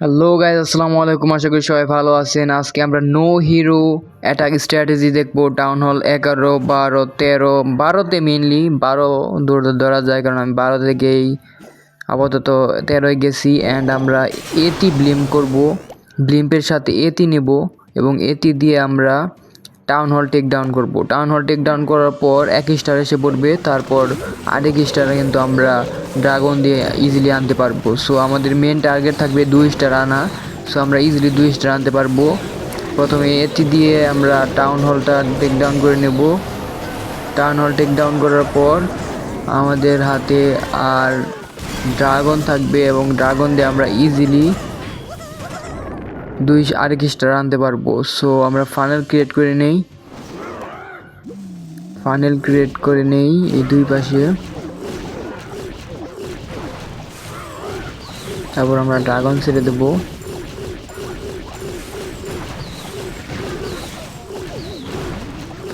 Hello guys আসসালামু আলাইকুম। আশা করি সবাই ভালো আছেন। আজকে আমরা নো হিরো অ্যাটাক স্ট্র্যাটেজি দেখব। টাউন হল এগারো, বারো, তেরো, বারোতে মেনলি বারো দূর ধরা যায়। কারণ আমি বারো থেকেই আপাতত তেরোয় গেছি। অ্যান্ড আমরা এটি ব্লিম করব। ব্লিম্পের সাথে এটি নেব। এবং এটি দিয়ে আমরা টাউন হল টেক ডাউন করব। টাউন হল টেক ডাউন করার পর এক স্টার এসে পড়বে, তারপর আরেক স্টারে কিন্তু আমরা ড্রাগন দিয়ে ইজিলি আনতে পারব। সো আমাদের মেন টার্গেট থাকবে দুই স্টার আনা। সো আমরা ইজিলি দুই স্টার আনতে পারব। প্রথমে এটি দিয়ে আমরা টাউন হলটা টেক ডাউন করে নেব। টাউন হল টেক ডাউন করার পর আমাদের হাতে আর ড্রাগন থাকবে এবং ড্রাগন দিয়ে আমরা ইজিলি দুই আরেক স্টার আনতে পারব। সো আমরা ফানেল ক্রিয়েট করে নেই। ফানেল ক্রিয়েট করে নেই এই দুই পাশে। তারপর আমরা ড্রাগন ছেড়ে দেবো।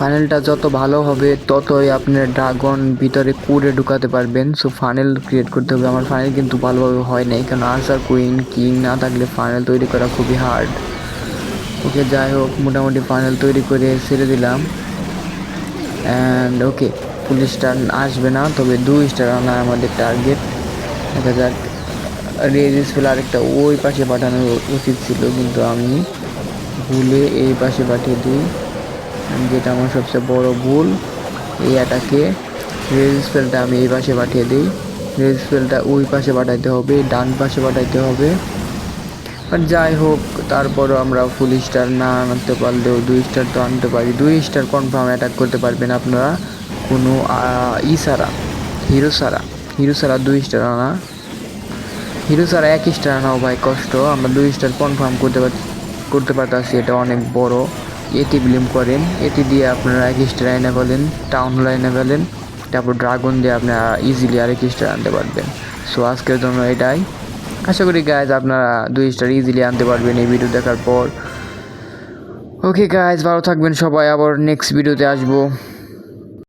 ফানেলটা যত ভালো হবে, ততই আপনার ড্রাগন ভিতরে কুড়ে ঢুকাতে পারবেন। সো ফানেল ক্রিয়েট করতে হবে। আমার ফানেল কিন্তু ভালোভাবে হয় নাই। কারণ আনসার কুইন কিং না থাকলে ফানেল তৈরি করা খুবই হার্ড ওকে যাই হোক, মোটামুটি ফানেল তৈরি করে ছেড়ে দিলাম। অ্যান্ড ওকে ফুল স্টার আসবে না, তবে দুই স্টার আনা আমাদের টার্গেট দেখা যাক। রেজিস ফেলে আরেকটা ওই পাশে পাঠানো উচিত ছিল, কিন্তু আমি ভুলে এই পাশে পাঠিয়ে দিই। যেটা আমার সবচেয়ে বড় ভুল, এই অ্যাটাকে রেজিস ফেলটা আমি এই পাশে পাঠিয়ে দিই। রেজিস ফেলটা ওই পাশে পাঠাইতে হবে, ডান পাশে পাঠাইতে হবে। আর যাই হোক, তারপরও আমরা ফুল স্টার না আনতে পারলেও দুই স্টার তো আনতে পারি। দুই স্টার কনফার্ম অ্যাটাক করতে পারবেন আপনারা কোনো ই ছাড়া হিরো ছাড়া। হিরো ছাড়া দুই স্টার আনা। হিরো ছাড়া এক স্টার আনাও ভাই কষ্ট। আমরা দুই স্টার কনফার্ম করতে পার, করতে পারতেছি, এটা অনেক বড়। এটি ব্লিম করেন। এটি দিয়ে আপনারা এক স্টার ফেলেন টাউন হল ফেলেন তারপর ড্রাগন দিয়ে আপনারা ইজিলি আরেক স্টার আনতে পারবেন। সো আজকের জন্য এটাই। আশা করি গাইজ আপনারা দুই স্টার ইজিলি আনতে পারবেন এই ভিডিও দেখার পর। ওকে গাইজ ভালো থাকবেন সবাই। আবার নেক্সট ভিডিওতে আসব।